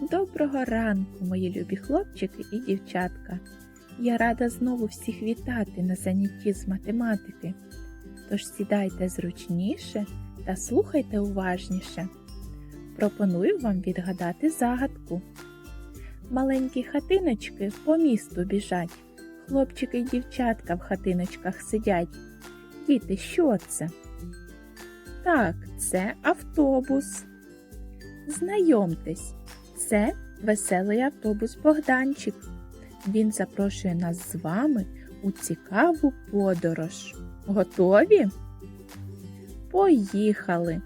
Доброго ранку, мої любі хлопчики і дівчатка. Я рада знову всіх вітати на занятті з математики. Тож сідайте зручніше та слухайте уважніше. Пропоную вам відгадати загадку. Маленькі хатиночки по місту біжать. Хлопчики й дівчатка в хатиночках сидять. Діти, що це? Так, це автобус. Знайомтесь, це веселий автобус Богданчик. Він запрошує нас з вами у цікаву подорож. Готові? Поїхали!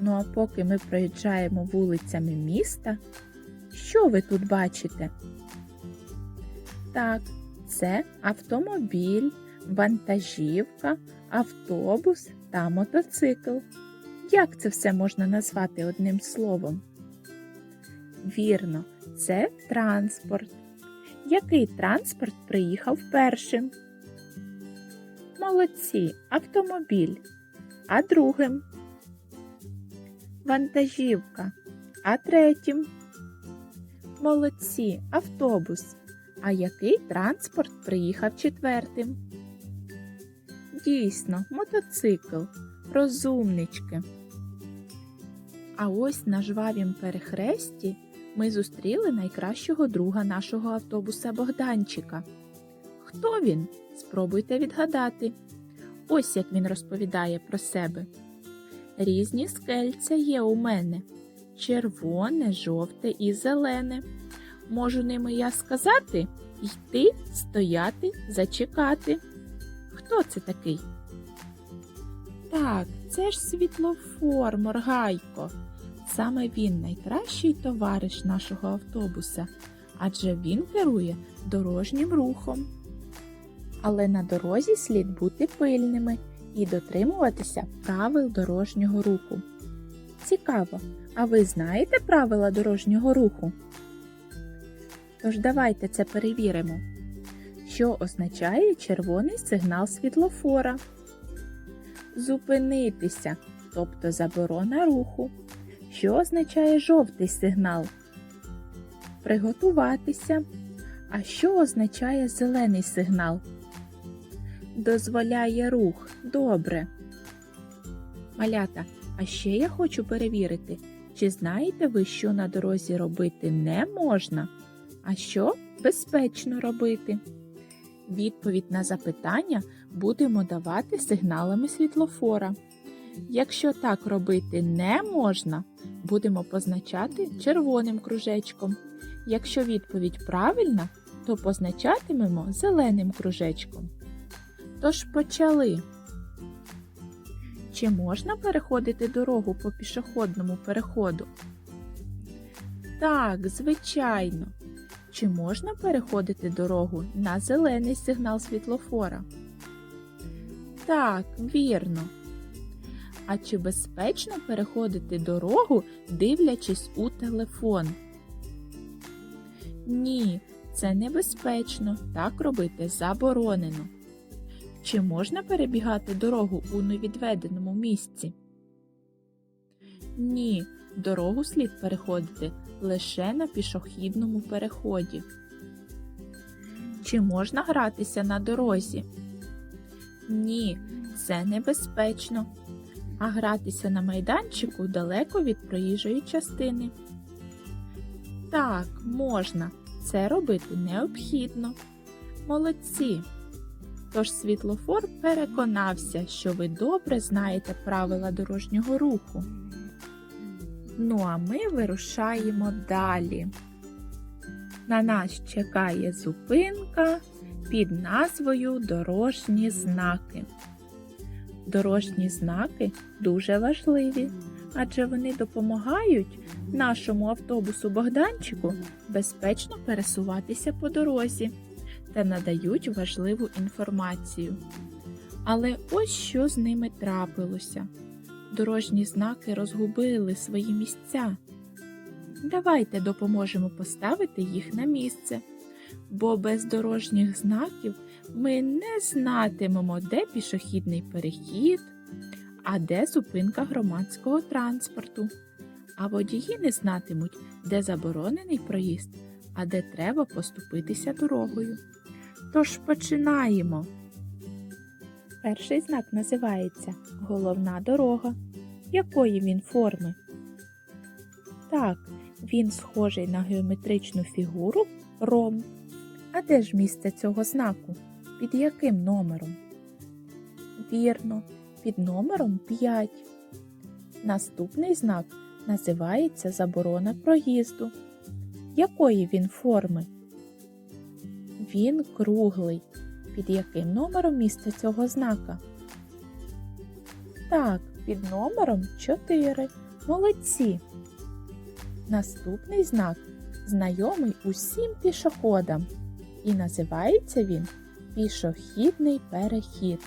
Ну а поки ми проїжджаємо вулицями міста, що ви тут бачите? Так, це автомобіль, вантажівка, автобус та мотоцикл. Як це все можна назвати одним словом? Вірно, це транспорт. Який транспорт приїхав першим? Молодці, автомобіль. А другим? Вантажівка. А третім? Молодці, автобус. А який транспорт приїхав четвертим? Дійсно, мотоцикл. Розумнички. А ось на жвавім перехресті ми зустріли найкращого друга нашого автобуса Богданчика. Хто він? Спробуйте відгадати. Ось як він розповідає про себе. Різні скельця є у мене червоне, жовте і зелене. Можу ними я сказати йти, стояти, зачекати. Хто це такий? Так, це ж світлофор, моргайко. Саме він найкращий товариш нашого автобуса, адже він керує дорожнім рухом. Але на дорозі слід бути пильними і дотримуватися правил дорожнього руху. Цікаво, а ви знаєте правила дорожнього руху? Тож давайте це перевіримо. Що означає червоний сигнал світлофора? Зупинитися, тобто заборона руху. Що означає жовтий сигнал? Приготуватися. А що означає зелений сигнал? Дозволяє рух. Добре. Малята, а ще я хочу перевірити, чи знаєте ви, що на дорозі робити не можна, а що безпечно робити? Відповідь на запитання будемо давати сигналами світлофора. Якщо так робити не можна, будемо позначати червоним кружечком. Якщо відповідь правильна, то позначатимемо зеленим кружечком. Тож почали. Чи можна переходити дорогу по пішохідному переходу? Так, звичайно. Чи можна переходити дорогу на зелений сигнал світлофора? Так, вірно. А чи безпечно переходити дорогу, дивлячись у телефон? Ні, це небезпечно. Так робити заборонено. Чи можна перебігати дорогу у невідведеному місці? Ні, дорогу слід переходити лише на пішохідному переході. Чи можна гратися на дорозі? Ні, це небезпечно. А гратися на майданчику далеко від проїжджої частини. Так, можна. Це робити необхідно. Молодці. Тож світлофор переконався, що ви добре знаєте правила дорожнього руху. Ну а ми вирушаємо далі. На нас чекає зупинка під назвою Дорожні знаки. Дорожні знаки дуже важливі, адже вони допомагають нашому автобусу Богданчику безпечно пересуватися по дорозі та надають важливу інформацію. Але ось що з ними трапилося. Дорожні знаки розгубили свої місця. Давайте допоможемо поставити їх на місце, бо без дорожніх знаків ми не знатимемо, де пішохідний перехід, а де зупинка громадського транспорту. а водії не знатимуть, де заборонений проїзд, а де треба поступитися дорогою. Тож починаємо. Перший знак називається Головна дорога. Якої він форми? Так, він схожий на геометричну фігуру ром. Де ж місце цього знаку? Під яким номером? Вірно, під номером 5. Наступний знак називається заборона проїзду. Якої він форми? Він круглий. Під яким номером місце цього знака? Так, під номером 4. Молодці. Наступний знак знайомий усім пішоходам. І називається він пішохідний перехід.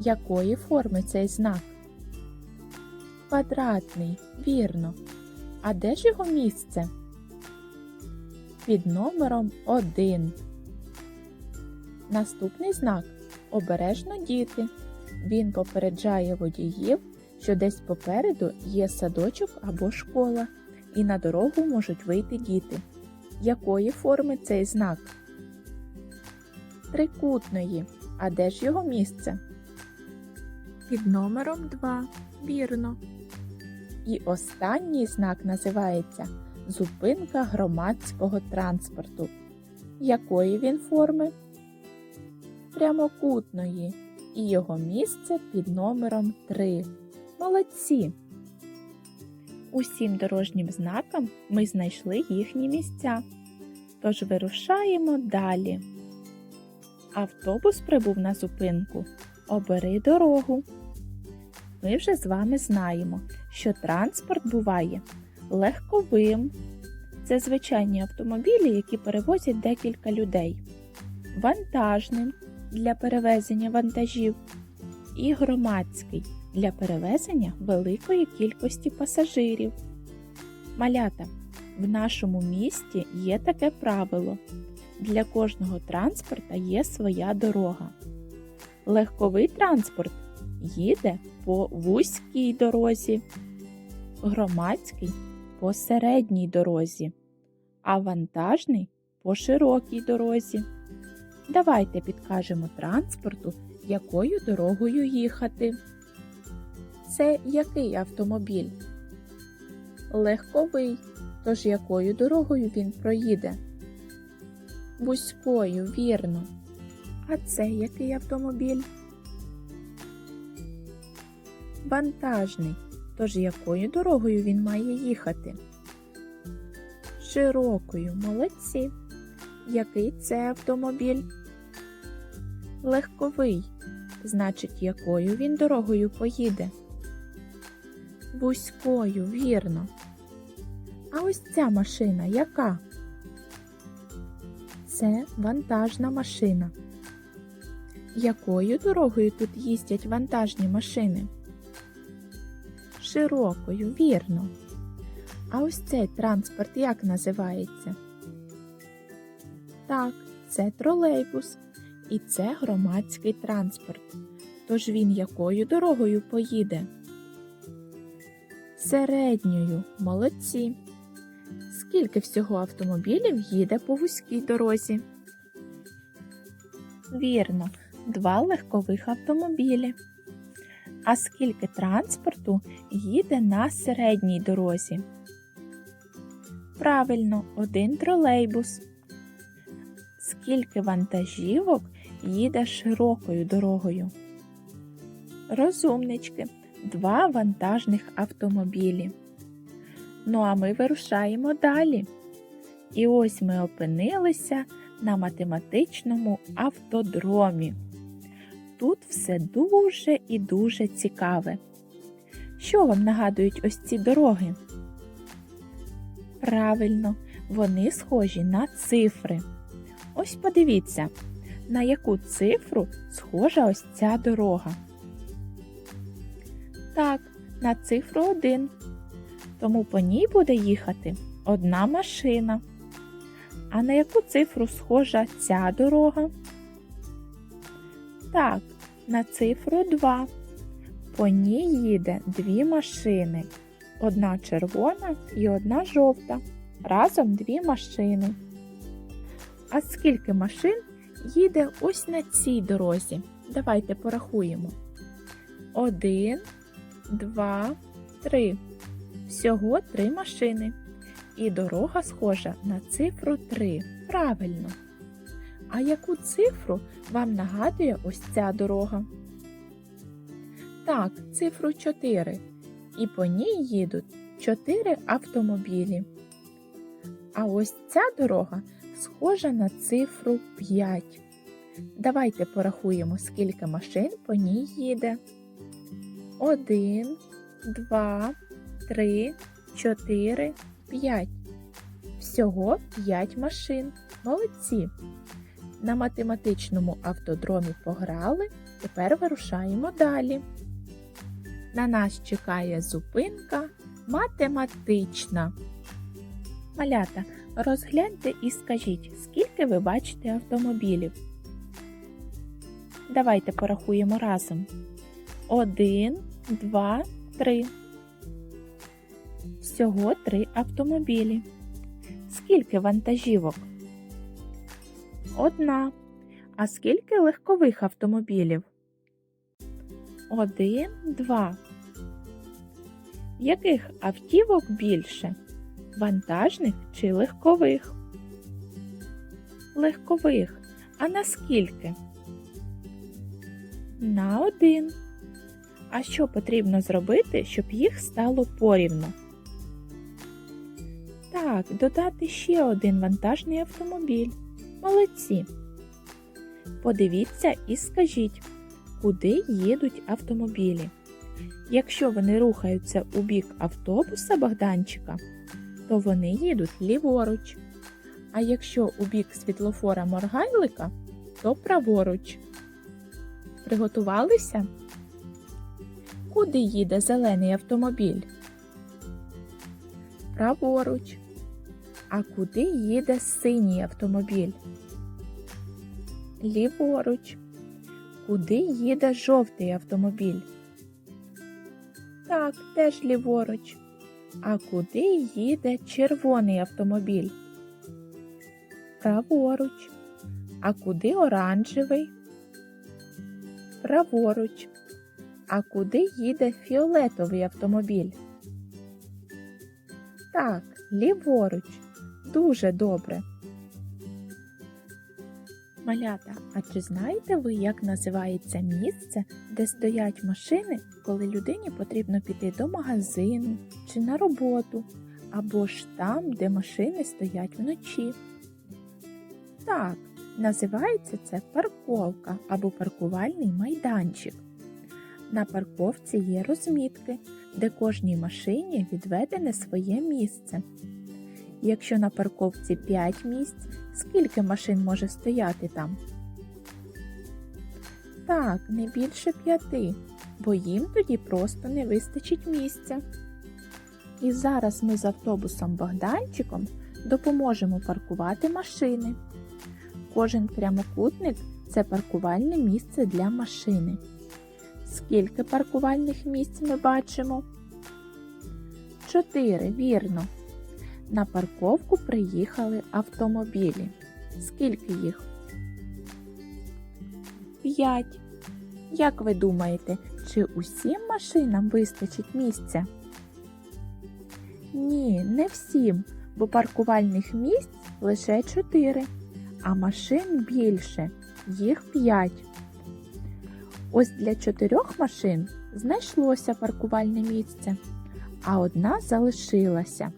Якої форми цей знак? Квадратний, вірно. А де ж його місце? Під номером 1. Наступний знак обережно діти. Він попереджає водіїв, що десь попереду є садочок або школа, і на дорогу можуть вийти діти. Якої форми цей знак? Трикутної. А де ж його місце? Під номером 2. Вірно. І останній знак називається Зупинка громадського транспорту. Якої він форми? Прямокутної. І його місце під номером 3. Молодці! Усім дорожнім знакам ми знайшли їхні місця. Тож вирушаємо далі. Автобус прибув на зупинку. Обери дорогу. Ми вже з вами знаємо, що транспорт буває легковим. Це звичайні автомобілі, які перевозять декілька людей, вантажним для перевезення вантажів і громадський для перевезення великої кількості пасажирів. Малята, в нашому місті є таке правило. Для кожного транспорта є своя дорога. Легковий транспорт їде по вузькій дорозі, громадський по середній дорозі, а вантажний по широкій дорозі. Давайте підкажемо транспорту, якою дорогою їхати. Це який автомобіль? Легковий. Тож якою дорогою він проїде? Вузькою, вірно. А це який автомобіль? Вантажний. Тож якою дорогою він має їхати? Широкою, молодці. Який це автомобіль? Легковий. Значить, якою він дорогою поїде? Вузькою, вірно. А ось ця машина яка? Це вантажна машина. Якою дорогою тут їздять вантажні машини? Широкою, вірно. А ось цей транспорт як називається? Так, це тролейбус. І це громадський транспорт. Тож він якою дорогою поїде? Середньою, молодці. Скільки всього автомобілів їде по вузькій дорозі? Вірно, два легкових автомобілі. А скільки транспорту їде на середній дорозі? Правильно, один тролейбус. Скільки вантажівок їде широкою дорогою? Розумнички, два вантажних автомобілі. Ну а ми вирушаємо далі. І ось ми опинилися на математичному автодромі. Тут все дуже і дуже цікаве. Що вам нагадують ось ці дороги? Правильно, вони схожі на цифри. Ось подивіться, на яку цифру схожа ось ця дорога. Так, на цифру 1. Тому по ній буде їхати одна машина. А на яку цифру схожа ця дорога? Так, на цифру 2. По ній їде дві машини. одна червона і одна жовта. Разом дві машини. А скільки машин їде ось на цій дорозі? Давайте порахуємо. Один, два, три. Всього три машини. І дорога схожа на цифру 3. Правильно. А яку цифру вам нагадує ось ця дорога? Так, цифру 4. І по ній їдуть 4 автомобілі. А ось ця дорога схожа на цифру 5. Давайте порахуємо, скільки машин по ній їде. 1, 2, 3, 4, 5. Всього 5 машин. Молодці. На математичному автодромі пограли, тепер вирушаємо далі. На нас чекає зупинка математична. Малята, розгляньте і скажіть, скільки ви бачите автомобілів. Давайте порахуємо разом. Один, два, три. Всього три автомобілі. Скільки вантажівок? Одна. А скільки легкових автомобілів? Один, два. Яких автівок більше? Вантажних чи легкових? Легкових. А наскільки? На один. А що потрібно зробити, щоб їх стало порівну? Так, додати ще один вантажний автомобіль. Молодці. Подивіться і скажіть, куди їдуть автомобілі. Якщо вони рухаються у бік автобуса Богданчика, то вони їдуть ліворуч. А якщо у бік світлофора Моргайлика, то праворуч. Приготувалися? Куди їде зелений автомобіль? Праворуч. А куди їде синій автомобіль? Ліворуч. Куди їде жовтий автомобіль? Так, теж ліворуч. А куди їде червоний автомобіль? Праворуч. А куди оранжевий? Праворуч. А куди їде фіолетовий автомобіль? Так, ліворуч. Дуже добре. Малята, а чи знаєте ви, як називається місце, де стоять машини, коли людині потрібно піти до магазину чи на роботу, або ж там, де машини стоять вночі? Так, називається це парковка або паркувальний майданчик. На парковці є розмітки, де кожній машині відведене своє місце. Якщо на парковці 5 місць, скільки машин може стояти там? Так, не більше п'яти, бо їм тоді просто не вистачить місця. І зараз ми з автобусом Богданчиком допоможемо паркувати машини. Кожен прямокутник це паркувальне місце для машини. Скільки паркувальних місць ми бачимо? Чотири, вірно. На парковку приїхали автомобілі. Скільки їх? П'ять. Як ви думаєте, чи усім машинам вистачить місця? Ні, не всім, бо паркувальних місць лише чотири, а машин більше, їх п'ять. Ось для чотирьох машин знайшлося паркувальне місце, а одна залишилася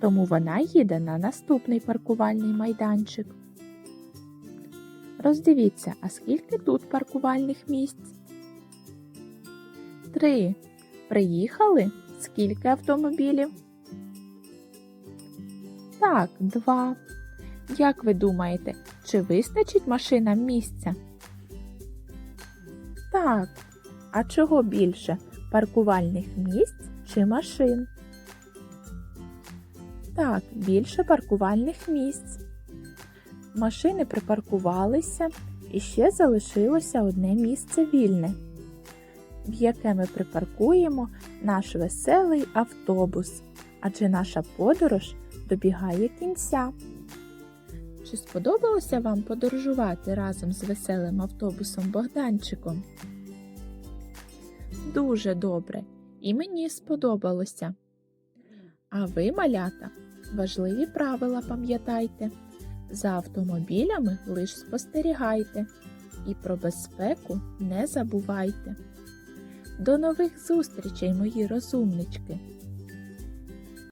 тому вона їде на наступний паркувальний майданчик. Роздивіться, а скільки тут паркувальних місць? Три. Приїхали? Скільки автомобілів? Так, два. Як ви думаєте, чи вистачить машинам місця? Так. А чого більше? Паркувальних місць чи машин? Так, більше паркувальних місць. Машини припаркувалися і ще залишилося одне місце вільне. в яке ми припаркуємо наш веселий автобус, адже наша подорож добігає кінця. Чи сподобалося вам подорожувати разом з веселим автобусом Богданчиком? Дуже добре, і мені сподобалося. А ви, малята, важливі правила пам'ятайте. За автомобілями лиш спостерігайте і про безпеку не забувайте. До нових зустрічей, мої розумнички!